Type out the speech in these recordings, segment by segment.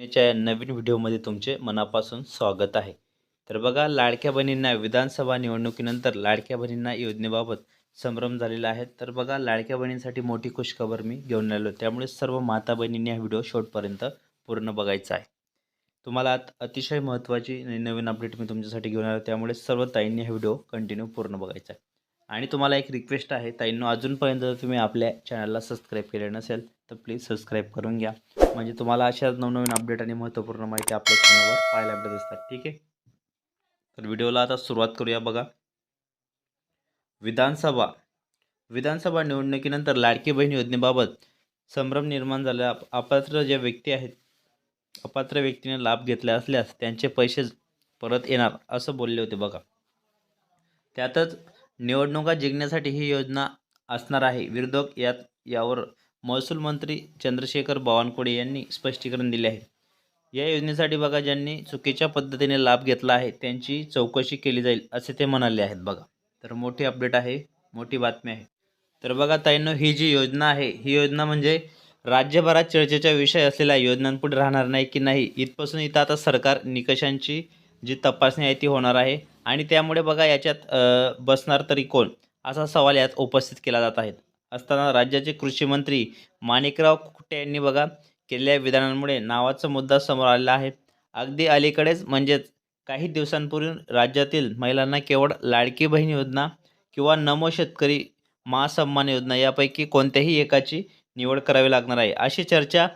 च्या या नवीन व्हिडिओमध्ये तुमचे मनापासून स्वागत आहे. तर बघा लाडक्या बहिणींना विधानसभा निवडणुकीनंतर लाडक्या बहिणींना योजनेबाबत संभ्रम झालेला आहे. तर बघा लाडक्या बहिणींसाठी मोठी खुशखबर मी घेऊन आलो त्यामुळे सर्व माता बहिणींनी हा व्हिडिओ शेवटपर्यंत पूर्ण बघायचा आहे. तुम्हाला अतिशय महत्त्वाची आणि नवीन अपडेट मी तुमच्यासाठी घेऊन आलो त्यामुळे सर्व ताईंनी हा व्हिडिओ कंटिन्यू पूर्ण बघायचा आहे. आणि तुम्हाला एक रिक्वेस्ट आहे ताईंनो अजूनपर्यंत जर तुम्ही आपल्या चॅनलला सबस्क्राईब केले नसेल तर प्लीज सबस्क्राईब करून घ्या. म्हणजे तुम्हाला अशाच नवनवीन अपडेट आणि महत्त्वपूर्ण माहिती आपल्या चॅनलवर पाहायला भेटत असतात. ठीक आहे? तर व्हिडिओला आता सुरुवात करूया बघा. विधानसभा. विधानसभा निवडणुकीनंतर लाडकी बहीण योजनेबाबत संभ्रम निर्माण झाला. अपात्र ज्या व्यक्ती आहेत अपात्र व्यक्तीने लाभ घेतला असल्यास त्यांचे पैसे परत येणार असं बोलले होते बघा. त्यातच निवडणुका जिंकण्यासाठी ही योजना असणार आहे. विरोधक यात यावर महसूल मंत्री चंद्रशेखर बावनकुळे यांनी स्पष्टीकरण दिले आहे. या योजनेसाठी बघा ज्यांनी चुकीच्या पद्धतीने लाभ घेतला आहे त्यांची चौकशी केली जाईल असे ते म्हणाले आहेत बघा. तर मोठी अपडेट आहे मोठी बातमी आहे. तर बघा ताईंनो ही जी योजना आहे ही योजना म्हणजे राज्यभरात चर्चेचा विषय असलेल्या योजनांपुढे राहणार नाही की नाही इथपासून इथं आता सरकार निकषांची जी तपासणी आहे ती होणार आहे. आणि त्यामुळे बघा याच्यात बसणार तरी कोण? असा सवाल यात उपस्थित केला जात आहे. असताना राज्याचे कृषी मंत्री माणिकराव कुटे यांनी बघा केलेल्या विधानांमुळे नावाचा मुद्दा समोर आलेला आहे. अगदी अलीकडेच म्हणजेच काही दिवसांपूर्वी राज्यातील महिलांना केवळ लाडकी बहीण योजना किंवा नमो शेतकरी महासन्मान योजना यापैकी कोणत्याही एकाची निवड करावी लागणार आहे. अशी चर्चा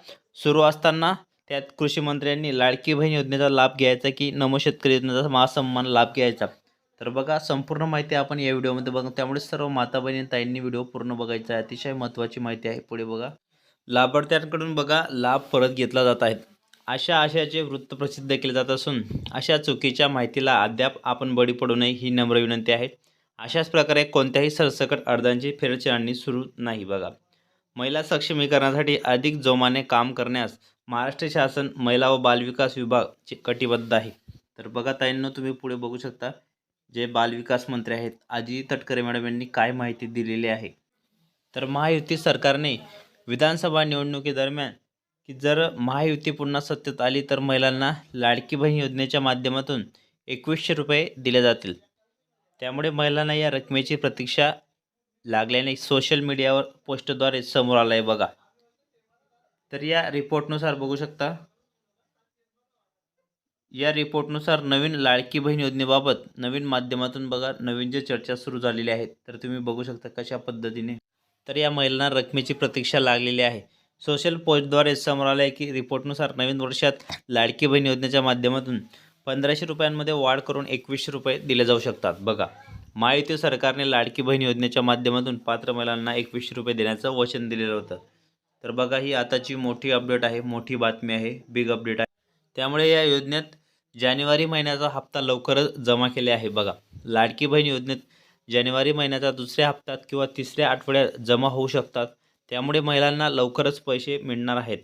सुरू असताना त्यात कृषी मंत्र्यांनी लाडकी बहीण योजनेचा लाभ घ्यायचा की नमो शेतकरी योजनेचा महासन्मान लाभ घ्यायचा? तर बघा संपूर्ण माहिती आपण या व्हिडिओमध्ये बघू. त्यामुळे सर्व माता बहिणी ताईंनी व्हिडिओ पूर्ण बघायचा आहे. अतिशय महत्त्वाची माहिती आहे. पुढे बघा. लाभार्थ्यांकडून बघा लाभ परत घेतला जात आहेत. अशा आशयाचे वृत्त प्रसिद्ध केले जात असून अशा चुकीच्या माहितीला अद्याप आपण बळी पडू नये ही नम्र विनंती आहे. अशाच प्रकारे कोणत्याही सरसकट अर्जांची फेरछाडणी सुरू नाही बघा. महिला सक्षमीकरणासाठी अधिक जोमाने काम करण्यास महाराष्ट्र शासन महिला व बालविकास विभाग कटिबद्ध आहे. तर बघा ताईंना तुम्ही पुढे बघू शकता जे बालविकास मंत्री आहेत आजी तटकरे मॅडम यांनी काय माहिती दिलेली आहे. तर महायुती सरकारने विधानसभा निवडणुकीदरम्यान की जर महायुती पुन्हा सत्तेत आली तर महिलांना लाडकी बहीण योजनेच्या माध्यमातून एकवीसशे रुपये दिले जातील. त्यामुळे महिलांना या रकमेची प्रतीक्षा लागल्याने सोशल मीडियावर पोस्टद्वारे समोर आलं आहे बघा. तर या रिपोर्टनुसार बघू शकता. या रिपोर्टनुसार नवीन लाडकी बहीण योजनेबाबत नवीन माध्यमातून बघा नवीन जे चर्चा सुरू झालेली आहे तर तुम्ही बघू शकता कशा पद्धतीने. तर या महिलांना रकमेची प्रतीक्षा लागलेली आहे. सोशल पोस्टद्वारे समोर आलं आहे की रिपोर्टनुसार नवीन वर्षात लाडकी बहीण योजनेच्या माध्यमातून पंधराशे रुपयांमध्ये वाढ करून एकवीसशे रुपये दिले जाऊ शकतात. बघा महायुती सरकारने लाडकी बहीण योजनेच्या माध्यमातून पात्र महिलांना एकवीसशे रुपये देण्याचं वचन दिलेलं होतं. तर बघा ही आताची मोठी अपडेट आहे मोठी बातमी आहे बिग अपडेट आहे. त्यामुळे या योजनेत जानेवारी महिन्याचा हप्ता लवकरच जमा केले आहे. बघा लाडकी बहीण योजनेत जानेवारी महिन्याचा दुसऱ्या हप्त्यात किंवा तिसऱ्या आठवड्यात जमा होऊ शकतात. त्यामुळे महिलांना लवकरच पैसे मिळणार आहेत.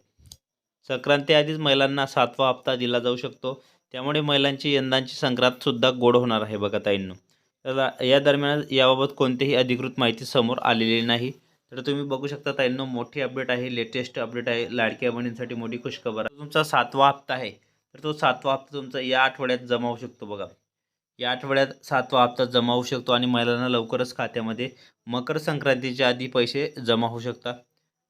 संक्रांतीआधीच महिलांना सातवा हप्ता दिला जाऊ शकतो. त्यामुळे महिलांची यंदाची संक्रांतसुद्धा गोड होणार आहे बघा ताईंनो. तर या दरम्यान याबाबत कोणतीही अधिकृत माहिती समोर आलेली नाही. तर तुम्ही बघू शकता ताईंनो मोठी अपडेट आहे लेटेस्ट अपडेट आहे. लाडक्या बहिणींसाठी मोठी खुशखबर आहे. तुमचा सातवा हप्ता आहे. तर तो सातवा हप्ता तुमचा या आठवड्यात जमा होऊ शकतो बघा. या आठवड्यात सातवा हप्ता जमा होऊ शकतो आणि महिलांना लवकरच खात्यामध्ये मकर संक्रांतीच्या आधी पैसे जमा होऊ शकतात.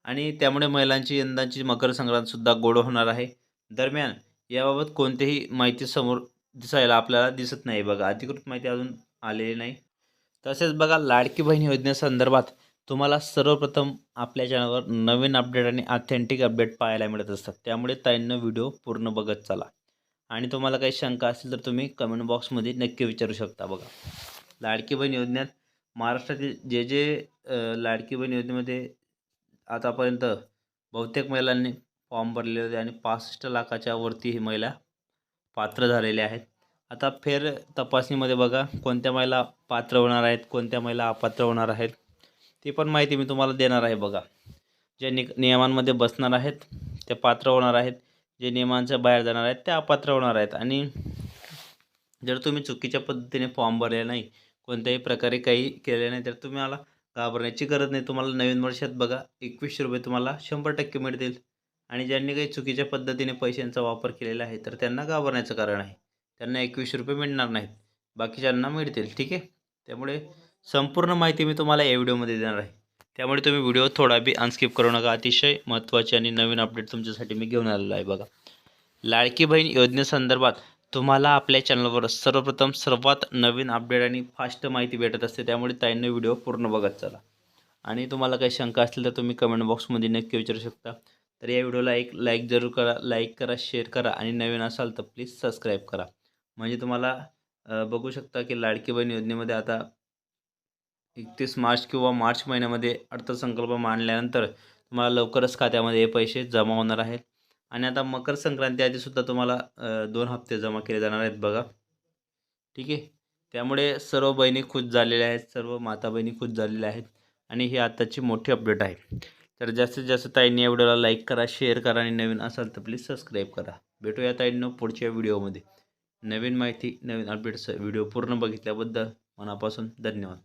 आणि त्यामुळे महिलांची यंदाची मकर संक्रांतसुद्धा गोड होणार आहे. दरम्यान याबाबत कोणतीही माहिती समोर दिसायला आपल्याला दिसत नाही बघा. अधिकृत माहिती अजून आलेली नाही. तसेच बघा लाडकी बहीण योजनेसंदर्भात तुम्हाला सर्वप्रथम आपल्या चॅनलवर नवीन अपडेट आणि ऑथेंटिक अपडेट पाहायला मिळत असतात. त्यामुळे ताईंनं व्हिडिओ पूर्ण बघत चला. आणि तुम्हाला काही शंका असेल तर तुम्ही कमेंट बॉक्समध्ये नक्की विचारू शकता बघा. लाडकी बहीण योजनेत महाराष्ट्रातील जे जे लाडकी बहीण योजनेमध्ये आतापर्यंत बहुतेक महिलांनी फॉर्म भरलेले होते आणि पासष्ट लाखाच्या वरती ही महिला पात्र झालेल्या आहेत. आता फेर तपासणीमध्ये बघा कोणत्या महिला पात्र होणार आहेत कोणत्या महिला अपात्र होणार आहेत ती पण माहिती मी तुम्हाला देणार आहे बघा. जे नि नियमांमध्ये बसणार आहेत ते पात्र होणार आहेत. जे नियमांच्या बाहेर जाणार आहेत ते अपात्र होणार आहेत. आणि जर तुम्ही चुकीच्या पद्धतीने फॉर्म भरले नाही कोणत्याही प्रकारे काही केले नाही तर तुम्ही मला घाबरण्याची गरज नाही. तुम्हाला नवीन वर्षात बघा एकवीसशे रुपये तुम्हाला शंभर टक्के मिळतील. आणि ज्यांनी काही चुकीच्या पद्धतीने पैशांचा वापर केलेला आहे तर त्यांना घाबरण्याचं कारण आहे. त्यांना एकवीसशे रुपये मिळणार नाहीत. बाकीच्यांना मिळतील ठीक आहे? त्यामुळे संपूर्ण माहिती मी तुम्हाला या व्हिडिओमध्ये देणार आहे. त्यामुळे तुम्ही व्हिडिओ थोडा बी अनस्किप करू नका. अतिशय महत्त्वाचे आणि नवीन अपडेट तुमच्यासाठी मी घेऊन आलेलो आहे बघा. लाडकी बहीण योजनेसंदर्भात तुम्हाला आपल्या चॅनलवर सर्वप्रथम सर्वात नवीन अपडेट आणि फास्ट माहिती भेटत असते. त्यामुळे ताईंनी व्हिडिओ पूर्ण बघत चला. आणि तुम्हाला काही शंका असतील तर तुम्ही कमेंट बॉक्समध्ये नक्की विचारू शकता. तर या व्हिडिओला एक लाईक जरूर करा लाईक करा शेअर करा आणि नवीन असाल तर प्लीज सबस्क्राईब करा. म्हणजे तुम्हाला बघू शकता की लाडकी बहीण योजनेमध्ये आता एकतीस मार्च किंवा मार्च महिन्यामध्ये अर्थसंकल्प मांडल्यानंतर तुम्हाला लवकरच खात्यामध्ये हे पैसे जमा होणार आहेत. आणि आता मकर संक्रांती आधीसुद्धा तुम्हाला दोन हप्ते जमा केले जाणार आहेत बघा. ठीक आहे? त्यामुळे सर्व बहिणी खुश झालेल्या आहेत सर्व माता बहिणी खुश झालेल्या आहेत आणि ही आत्ताची मोठी अपडेट आहे. तर जास्तीत जास्त ताईंनी या व्हिडिओला लाईक करा शेअर करा आणि नवीन असाल तर प्लीज सबस्क्राईब करा. भेटूया ताईंनो पुढच्या व्हिडिओमध्ये. नवीन माहिती नवीन अपडेट्स व्हिडिओ पूर्ण बघितल्याबद्दल मनापासून धन्यवाद.